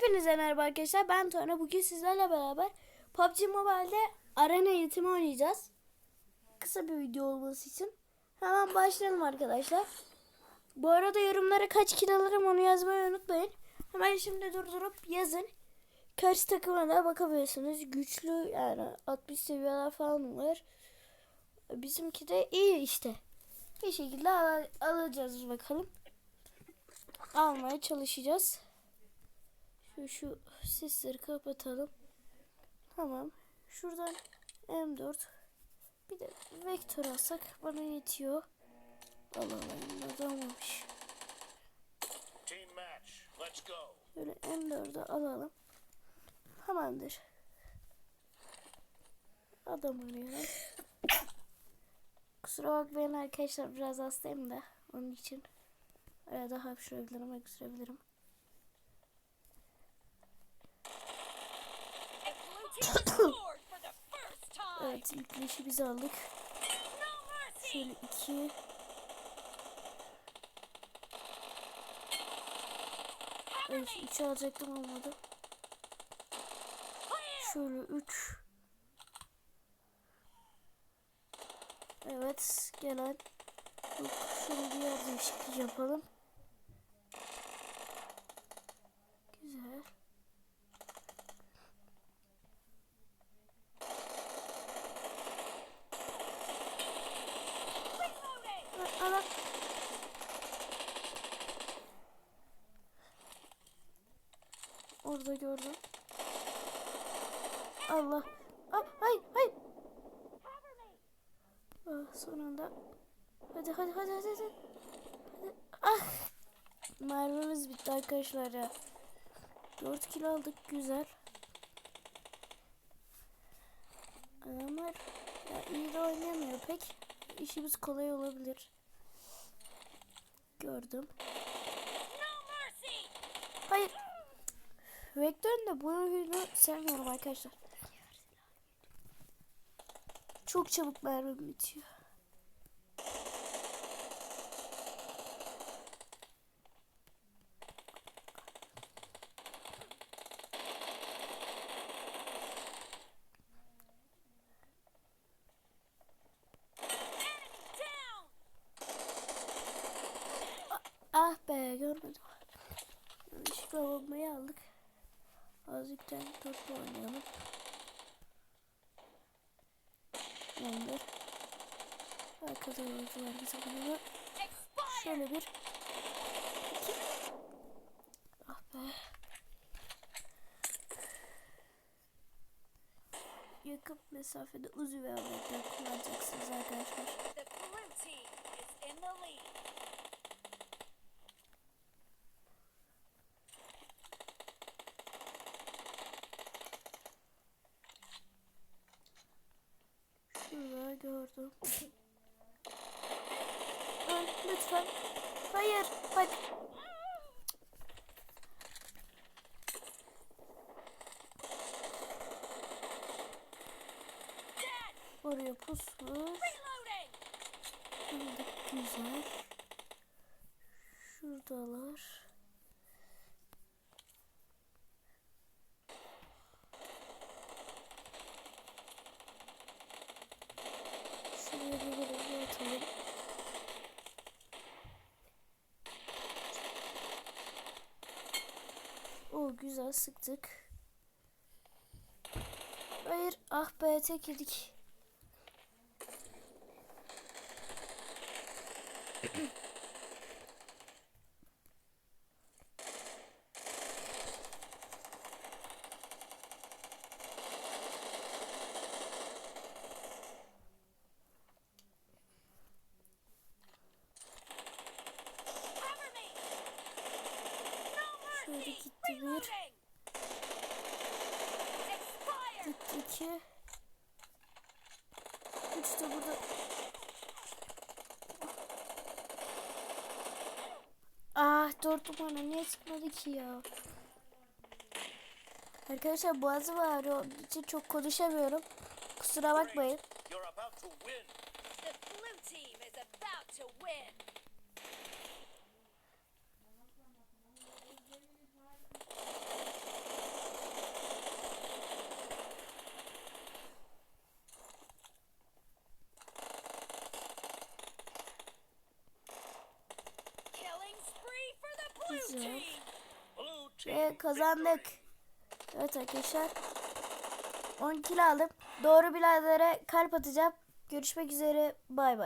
Hepinize merhaba arkadaşlar. Ben Tuana. Bugün sizlerle beraber PUBG Mobile'de arena eğitimi oynayacağız. Kısa bir video olması için. Hemen başlayalım arkadaşlar. Bu arada yorumlara kaç kill alırım onu yazmayı unutmayın. Hemen şimdi durdurup yazın. Karşı takıma da bakabilirsiniz. Güçlü yani 60 seviyeler falan var. Bizimki de iyi işte. Bir şekilde al- alacağız bakalım. Almaya çalışacağız. Şu, şu sesleri kapatalım. Tamam. Şuradan M4 bir de vektör alsak bana yetiyor. Let's go. Böyle M4'ü alalım. Tamamdır. Adam arıyorum. Kusura bakmayın arkadaşlar biraz hastayım da onun için arada hapşırabilirim, öksürebilirim. Evet ilk leşi biz aldık. Şöyle iki. Evet üçü alacaktım olmadı. Şöyle üç. Evet gelen. Şöyle bir yer yapalım. Orada gördüm. Allah. Ah, hay hay. Ah, sonunda. Hadi hadi hadi hadi hadi. Ah. Mermimiz bitti arkadaşlar ya. 4 kilo aldık güzel. Adamlar ya iyi de oynamıyor pek. İşimiz kolay olabilir. Gördüm. Hayır. Vektörün de bu oyunu sevmiyorum arkadaşlar. Çok çabuk mermi bitiyor. Down. Ah be görmedim. Yanlışlıkla bombayı aldık. Azıcık tane topla oynayalım. Yandır. Arkada oyuncular bize bunu. Şöyle bir. iki. Ah be. Yakın mesafede uzi ve aletler kullanacaksınız arkadaşlar. Gördüm. Öl lütfen. Hayır. Dead. Oraya pusmuş. Şurada güzel. Şuradalar. Güzel sıktık. Hayır ah be tek yedik. Şöyle gitti bir. Gitti iki. Üç de burada. Ah dört numara niye çıkmadı ki ya? Arkadaşlar boğazım ağrıyor onun için çok konuşamıyorum. Kusura bakmayın. Ve kazandık. Evet arkadaşlar. 10 kill aldım. Doğru biladere kalp atacağım. Görüşmek üzere. Bay bay.